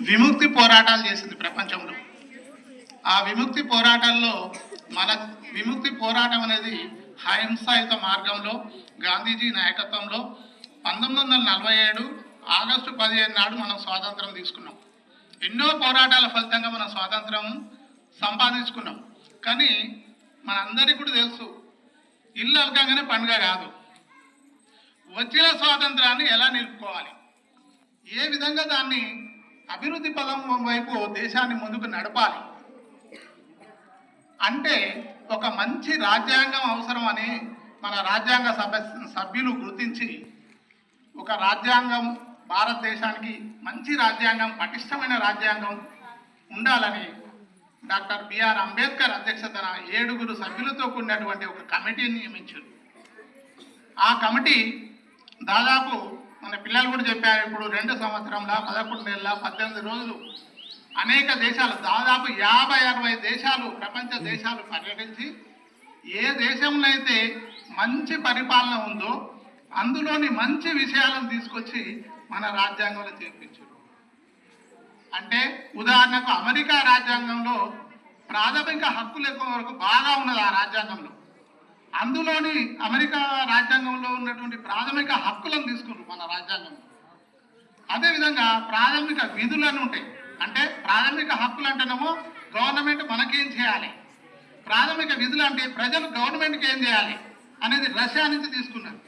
విముక్తి పోరాటాలు చేసింది ప్రపంచంలో. ఆ విముక్తి పోరాటాల్లో మన విముక్తి పోరాటం అనేది అహింసాయుత మార్గంలో గాంధీజీ నాయకత్వంలో పంతొమ్మిది వందల నలభై ఏడు ఆగస్టు పదిహేను నాడు మనం స్వాతంత్రం తీసుకున్నాం. ఎన్నో పోరాటాల ఫలితంగా మనం స్వాతంత్రం సంపాదించుకున్నాం. కానీ మనందరికీ కూడా తెలుసు ఇల్లు అలకంగానే పండుగ కాదు. వచ్చిన స్వాతంత్రాన్ని ఎలా నిలుపుకోవాలి? ఏ విధంగా దాన్ని అభివృద్ధి పదం వైపు దేశాన్ని ముందుకు నడపాలి. అంటే ఒక మంచి రాజ్యాంగం అవసరం అని మన రాజ్యాంగ సభ సభ్యులు గుర్తించి ఒక రాజ్యాంగం భారతదేశానికి మంచి రాజ్యాంగం పటిష్టమైన రాజ్యాంగం ఉండాలని డాక్టర్ బిఆర్ అంబేద్కర్ అధ్యక్షతన ఏడుగురు సభ్యులతో కూడినటువంటి ఒక కమిటీని నియమించారు. ఆ కమిటీ దాదాపు మన పిల్లలు కూడా చెప్పారు ఇప్పుడు రెండు సంవత్సరంలో పదకొండు నెలల పద్దెనిమిది రోజులు అనేక దేశాలు దాదాపు యాభై అరవై దేశాలు ప్రపంచ దేశాలు పర్యటించి ఏ దేశంలో అయితే మంచి పరిపాలన ఉందో అందులోని మంచి విషయాలను తీసుకొచ్చి మన రాజ్యాంగంలో చేర్పించారు. అంటే ఉదాహరణకు అమెరికా రాజ్యాంగంలో ప్రాథమిక హక్కుల వరకు బాగా ఉన్నది ఆ రాజ్యాంగంలో. అందులోని అమెరికా రాజ్యాంగంలో ఉన్నటువంటి ప్రాథమిక హక్కులను తీసుకున్నారు మన రాజ్యాంగంలో అదేవిధంగా ప్రాథమిక విధులను ఉంటాయి. అంటే ప్రాథమిక హక్కులు అంటేనేమో గవర్నమెంట్ మనకేం చేయాలి? ప్రాథమిక విధులు అంటే ప్రజలు గవర్నమెంట్కి ఏం చేయాలి? అనేది రష్యా నుంచి తీసుకున్నారు.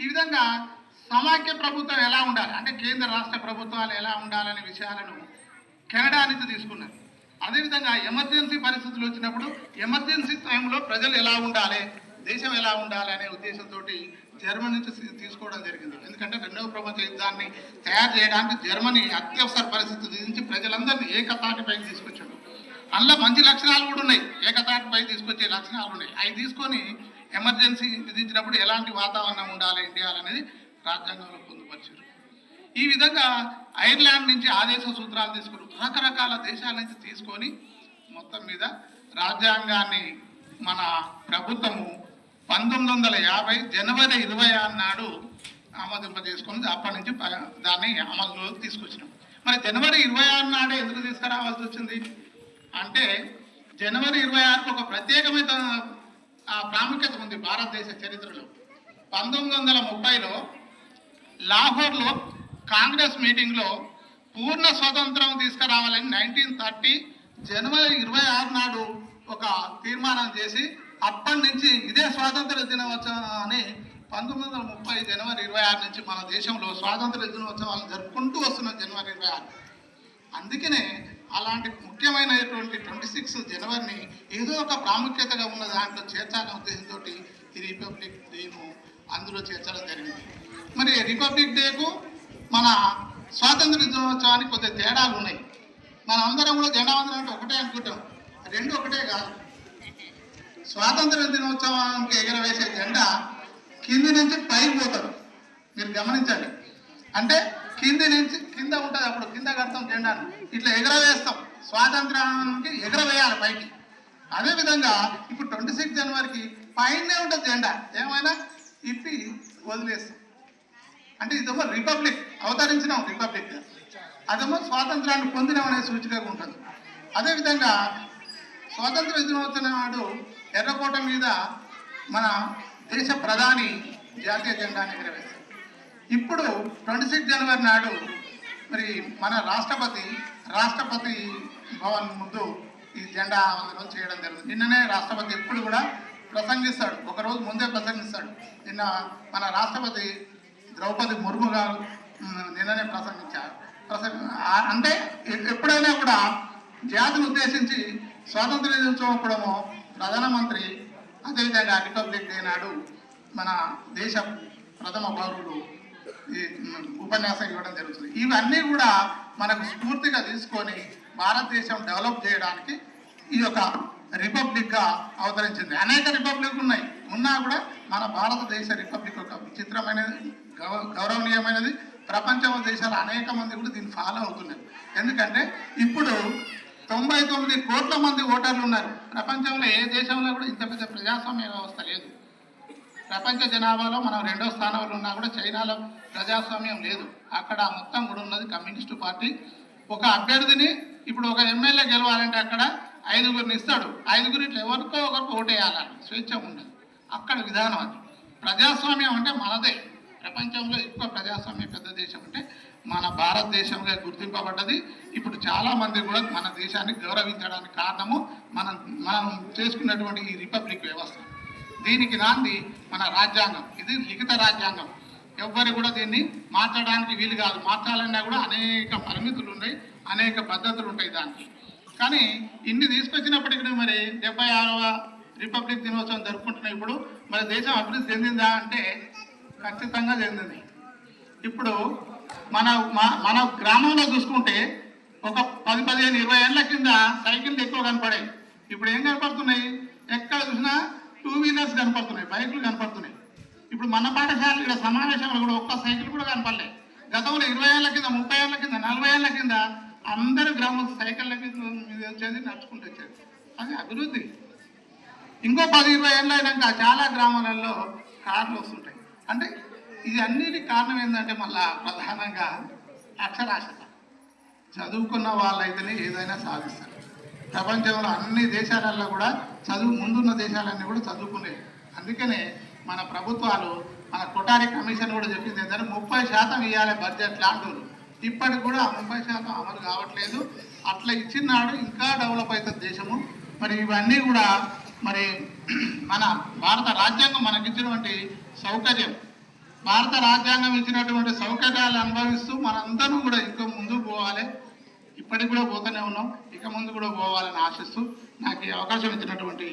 ఈ విధంగా సమాఖ్య ప్రభుత్వం ఎలా ఉండాలి? అంటే కేంద్ర రాష్ట్ర ప్రభుత్వాలు ఎలా ఉండాలనే విషయాలను కెనడా నుంచి తీసుకున్నారు. అదేవిధంగా ఎమర్జెన్సీ పరిస్థితులు వచ్చినప్పుడు ఎమర్జెన్సీ టైంలో ప్రజలు ఎలా ఉండాలి? దేశం ఎలా ఉండాలనే ఉద్దేశంతో జర్మనీ నుంచి తీసుకోవడం జరిగింది. ఎందుకంటే రెండవ ప్రపంచ యుద్ధాన్ని తయారు చేయడానికి జర్మనీ అత్యవసర పరిస్థితి నుంచి ప్రజలందరినీ ఏకతాటిపైకి తీసుకొచ్చాడు. అందులో మంచి లక్షణాలు కూడా ఉన్నాయి. ఏకతాటిపై తీసుకొచ్చే లక్షణాలు ఉన్నాయి. అవి తీసుకొని ఎమర్జెన్సీ విధించినప్పుడు ఎలాంటి వాతావరణం ఉండాలి ఇండియా అనేది రాజ్యాంగంలో పొందుపరిచారు. ఈ విధంగా ఐర్లాండ్ నుంచి ఆదేశ సూత్రాలు తీసుకుని రకరకాల దేశాల నుంచి తీసుకొని మొత్తం మీద రాజ్యాంగాన్ని మన ప్రభుత్వము పంతొమ్మిది వందల యాభై జనవరి ఇరవై ఆరు నాడు ఆమోదింపజేసుకుని అప్పటి నుంచి ప- దాన్ని అమలులోకి తీసుకొచ్చినాం. మరి జనవరి ఇరవై ఆరు నాడే ఎందుకు తీసుకురావాల్సి వచ్చింది? అంటే జనవరి ఇరవై ఆరుకు ఒక ప్రత్యేకమైన ప్రాముఖ్యత ఉంది భారతదేశ చరిత్రలో. పంతొమ్మిది వందల ముప్పైలో లాహోర్లో కాంగ్రెస్ మీటింగ్లో పూర్ణ స్వతంత్రం తీసుకురావాలని నైన్టీన్ థర్టీ జనవరి ఇరవై ఆరు నాడు ఒక తీర్మానం చేసి అప్పటి నుంచి ఇదే స్వాతంత్ర దినోత్సవం అని పంతొమ్మిది వందల ముప్పై జనవరి ఇరవై ఆరు నుంచి మన దేశంలో స్వాతంత్ర దినోత్సవాలు జరుపుకుంటూ వస్తున్నాం జనవరి ఇరవై ఆరు. అందుకనే అలాంటి ముఖ్యమైనటువంటి ట్వంటీ సిక్స్ జనవరిని ఏదో ఒక ప్రాముఖ్యతగా ఉన్న దాంట్లో చేర్చాలనే ఉద్దేశంతో ఈ రిపబ్లిక్ డేను అందులో చేర్చడం జరిగింది. మరి రిపబ్లిక్ డేకు మన స్వాతంత్ర దినోత్సవానికి కొద్దిగా తేడాలు ఉన్నాయి. మన అందరం కూడా జెండా వందనం అంటే ఒకటే అనుకుంటాం. రెండు ఒకటే కాదు. స్వాతంత్ర దినోత్సవానికి ఎగరవేసే జెండా కింది నుంచి పైకి పోతారు మీరు గమనించండి. అంటే కింది నుంచి కింద ఉంటుంది అప్పుడు కింద కడతాం జెండాను. ఇట్లా ఎగరవేస్తాం. స్వాతంత్రానికి ఎగరవేయాలి పైకి. అదేవిధంగా ఇప్పుడు ట్వంటీ సిక్స్ జనవరికి పైనే ఉంటుంది జెండా. ఏమైనా ఇప్పి వదిలేస్తాం. అంటే ఇదేమో రిపబ్లిక్ అవతరించినాం రిపబ్లిక్. అదేమో స్వాతంత్రాన్ని పొందినాం అనే సూచికగా ఉంటుంది. అదేవిధంగా స్వాతంత్ర దినోత్సవం నాడు ఎర్రకోట మీద మన దేశ ప్రధాని జాతీయ జెండాని ఎగరవేశారు ఇప్పుడు ట్వంటీ సిక్స్ జనవరి నాడు మరి మన రాష్ట్రపతి రాష్ట్రపతి భవన్ ముందు ఈ జెండా వందనం చేయడం జరుగుతుంది. నిన్ననే రాష్ట్రపతి ఎప్పుడు కూడా ప్రసంగిస్తాడు. ఒక రోజు ముందే ప్రసంగిస్తాడు. నిన్న మన రాష్ట్రపతి ద్రౌపది ముర్ము గారు నిన్ననే ప్రసంగించారు. ప్రసంగ అంటే ఎప్పుడైనా కూడా జాతిని ఉద్దేశించి స్వాతంత్ర దినోత్సవం కూడా ప్రధానమంత్రి అదేవిధంగా రిపబ్లిక్ డే నాడు మన దేశ ప్రథమ పౌరులు ఈ ఉపన్యాసం ఇవ్వడం జరుగుతుంది. ఇవన్నీ కూడా మనకు స్ఫూర్తిగా తీసుకొని భారతదేశం డెవలప్ చేయడానికి ఈ యొక్క రిపబ్లిక్గా అవతరించింది. అనేక రిపబ్లిక్ ఉన్నాయి. ఉన్నా కూడా మన భారతదేశ రిపబ్లిక్ ఒక విచిత్రమైనది గౌ- గౌరవనీయమైనది. ప్రపంచ దేశాలు అనేక మంది కూడా దీన్ని ఫాలో అవుతున్నారు. ఎందుకంటే ఇప్పుడు తొంభై తొమ్మిది కోట్ల మంది ఓటర్లు ఉన్నారు. ప్రపంచంలో ఏ దేశంలో కూడా ఇంత పెద్ద ప్రజాస్వామ్య వ్యవస్థ లేదు. ప్రపంచ జనాభాలో మనం రెండో స్థానంలో ఉన్నా కూడా చైనాలో ప్రజాస్వామ్యం లేదు. అక్కడ మొత్తం కూడా ఉన్నది కమ్యూనిస్టు పార్టీ. ఒక అభ్యర్థిని ఇప్పుడు ఒక ఎమ్మెల్యే గెలవాలంటే అక్కడ ఐదుగురిని ఇస్తాడు. ఐదుగురు ఇట్లా ఎవరికో ఒకరికి ఓటేయాలని స్వేచ్ఛ ఉండదు. అక్కడ విధానం అది. ప్రజాస్వామ్యం అంటే మనదే. ప్రపంచంలో ఎక్కువ ప్రజాస్వామ్య పెద్ద దేశం అంటే మన భారతదేశంగా గుర్తింపబడ్డది. ఇప్పుడు చాలా మంది కూడా మన దేశాన్ని గౌరవించడానికి కారణము మనం మనం చేసుకున్నటువంటి ఈ రిపబ్లిక్ వ్యవస్థ. దీనికి నాంది మన రాజ్యాంగం. ఇది లిఖిత రాజ్యాంగం. ఎవ్వరు కూడా దీన్ని మార్చడానికి వీలు కాదు. మార్చాలన్నా కూడా అనేక పరిమితులు ఉన్నాయి అనేక పద్ధతులు ఉంటాయి దానికి. కానీ ఇన్ని తీసుకొచ్చినప్పటికీ మరి డెబ్బై ఆరవ రిపబ్లిక్ దినోత్సవం జరుపుకుంటున్నాయి ఇప్పుడు. మన దేశం అభివృద్ధి చెందిందా అంటే ఖచ్చితంగా చెందింది. ఇప్పుడు మన మా- మన గ్రామంలో చూసుకుంటే ఒక పది పదిహేను ఇరవై ఏళ్ళ కింద సైకిళ్ళు ఎక్కువ కనపడాయి. ఇప్పుడు ఏం కనపడుతున్నాయి? ఎక్కడ చూసినా టూ వీలర్స్ కనపడుతున్నాయి బైకులు కనపడుతున్నాయి. ఇప్పుడు మన పాఠశాల ఇక్కడ సమావేశంలో కూడా ఒక్క సైకిల్ కూడా కనపడలే. గతంలో ఇరవై ఏళ్ళ కింద ముప్పై ఏళ్ళ కింద నలభై ఏళ్ళ కింద అందరు గ్రామం సైకిళ్ళ మీద మీద వచ్చేది నడుచుకుంటూ వచ్చేది అది అభివృద్ధి. ఇంకో పది ఇరవై ఏళ్ళు అయినాక చాలా గ్రామాలలో కార్లు వస్తుంటాయి. అంటే ఇది అన్నిటి కారణం ఏంటంటే మళ్ళా ప్రధానంగా అక్షరాస్యత. చదువుకున్న వాళ్ళైతేనే ఏదైనా సాధిస్తారు. ప్రపంచంలో అన్ని దేశాలలో కూడా చదువు ముందున్న దేశాలన్నీ కూడా చదువుకునేవి అందుకనే మన ప్రభుత్వాలు మన కొటారి కమిషన్ కూడా చెప్పింది ఏంటంటే ముప్పై శాతం ఇవ్వాలి బడ్జెట్ లాంటి ఇప్పటికి కూడా ఆ ముప్పై శాతం అమలు కావట్లేదు. అట్లా ఇచ్చినాడు ఇంకా డెవలప్ అవుతుంది దేశము. మరి ఇవన్నీ కూడా మరి మన భారత రాజ్యాంగం మనకిచ్చినటువంటి సౌకర్యం. భారత రాజ్యాంగం ఇచ్చినటువంటి సౌకర్యాలు అనుభవిస్తూ మనందరం కూడా ఇంకా ముందుకు పోవాలి. ఇప్పటికి కూడా పోతూనే ఉన్నాం. ఇక ముందు కూడా పోవాలని ఆశిస్తూ నాకు ఈ అవకాశం ఇచ్చినటువంటి